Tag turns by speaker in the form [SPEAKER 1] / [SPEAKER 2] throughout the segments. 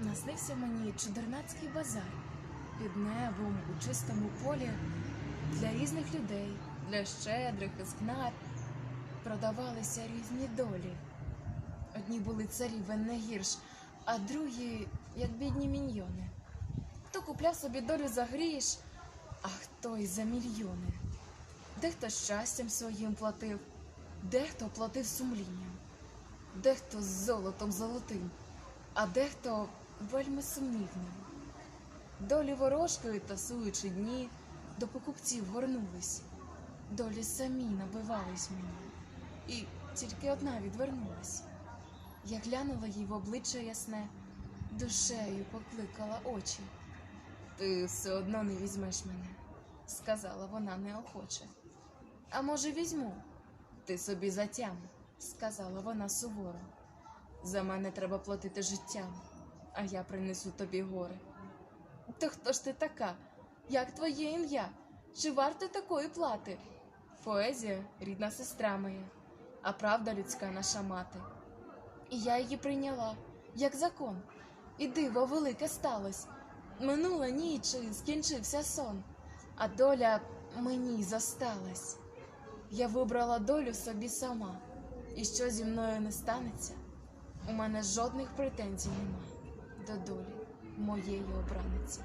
[SPEAKER 1] наснився мені чудернацький базар під небом у чистому полі для різних людей, для щедрих і скнар продавалися різні долі. Одні були царі не гірш, а другі, як бідні міньйони. Хто купляв собі долю за гріш, а хто й за мільйони. Дехто щастям своїм платив, дехто платив сумлінням, дехто з золотом золотим, а дехто вельми сумнівним. Долі ворожкою тасуючи дні, до покупців горнулись, долі самі набивались мені, і тільки одна відвернулась. Я глянула їй в обличчя ясне, душею покликала очі. Ти все одно не візьмеш мене, сказала вона неохоче. А може, візьму? Ти собі затям, сказала вона суворо. За мене треба платити життям, а я принесу тобі гори. То хто ж ти така? Як твоє ім'я? Чи варто такої плати? Поезія рідна сестра моя, а правда людська наша мати. І я її прийняла, як закон, і диво велике сталось. Минула ніч і скінчився сон, а доля мені зосталась. Я вибрала долю собі сама, і що зі мною не станеться, у мене жодних претензій нема до долі моєї обраниці.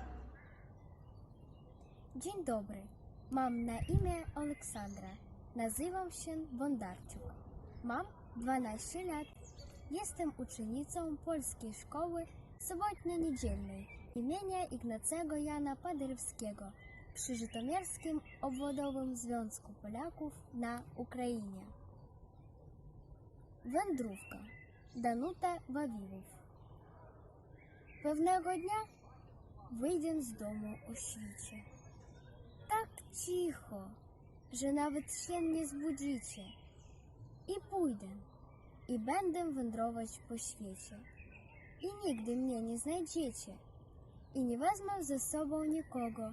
[SPEAKER 2] Dzień dobry. Mam na imię Aleksandra. Nazywam się Bondarczuk. Mam 12 lat. Jestem uczennicą Polskiej Szkoły Sobotnio-Niedzielnej imienia Ignacego Jana Paderewskiego przy Żytomierskim Obwodowym Związku Polaków na Ukrainie. Wędrówka. Danuta Wawiłów. Pewnego dnia wyjdę z domu o świcie. Tak cicho, że nawet się nie zbudzicie. I pójdę, i będę wędrować po świecie. I nigdy mnie nie znajdziecie. I nie wezmę ze sobą nikogo,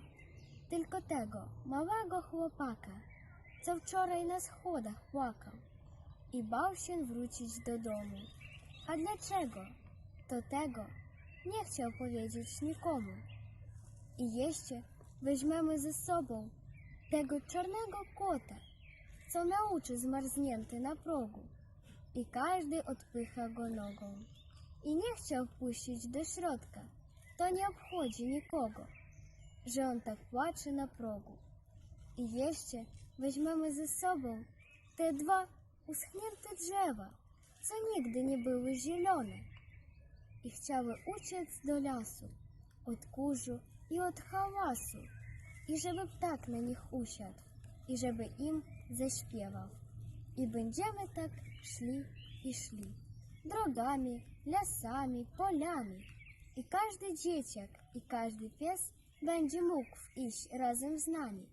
[SPEAKER 2] tylko tego małego chłopaka, co wczoraj na schodach płakał i bał się wrócić do domu. A dlaczego? To tego nie chciał powiedzieć nikomu. I jeszcze weźmiemy ze sobą tego czarnego kota, co nauczy zmarznięty na progu. I każdy odpycha go nogą. I nie chciał wpuścić do środka. To nie obchodzi nikogo, że on tak płacze na progu. I jeszcze weźmiemy ze sobą te dwa uschnięte drzewa, co nigdy nie były zielone i chciały uciec do lasu od kurzu i od hałasu, i żeby ptak na nich usiadł, i żeby im zaśpiewał. I będziemy tak szli i szli, drogami, lasami, polami. I każdy dzieciak i każdy pies będzie mógł iść razem z nami.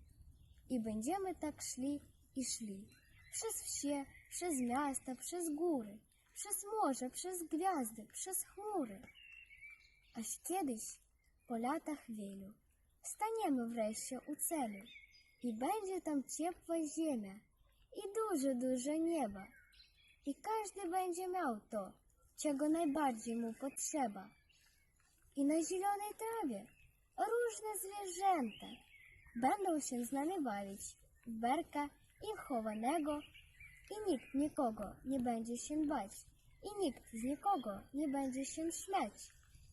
[SPEAKER 2] I będziemy tak szli i szli. Przez wsie, przez miasta, przez góry, przez morze, przez gwiazdy, przez chmury. Aż kiedyś, po latach wielu, staniemy wreszcie u celu i będzie tam ciepła ziemia i duże, duże nieba. I każdy będzie miał to, czego najbardziej mu potrzeba. I na zielonej trawie różne zwierzęta będą się z nami bawić w berka i chowanego i nikt nikogo nie będzie się bać. I nikt z nikogo nie będzie się śmiać.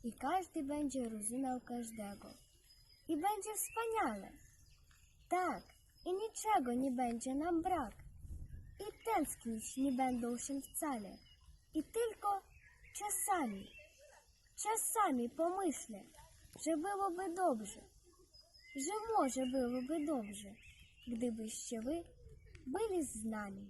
[SPEAKER 2] I każdy będzie rozumiał każdego. I będzie wspaniale. Tak, i niczego nie będzie nam brak. I tęsknić nie będą się wcale. I tylko czasami, czasami pomyślę, że byłoby dobrze, że może byłoby dobrze, gdybyście wy byli z nami.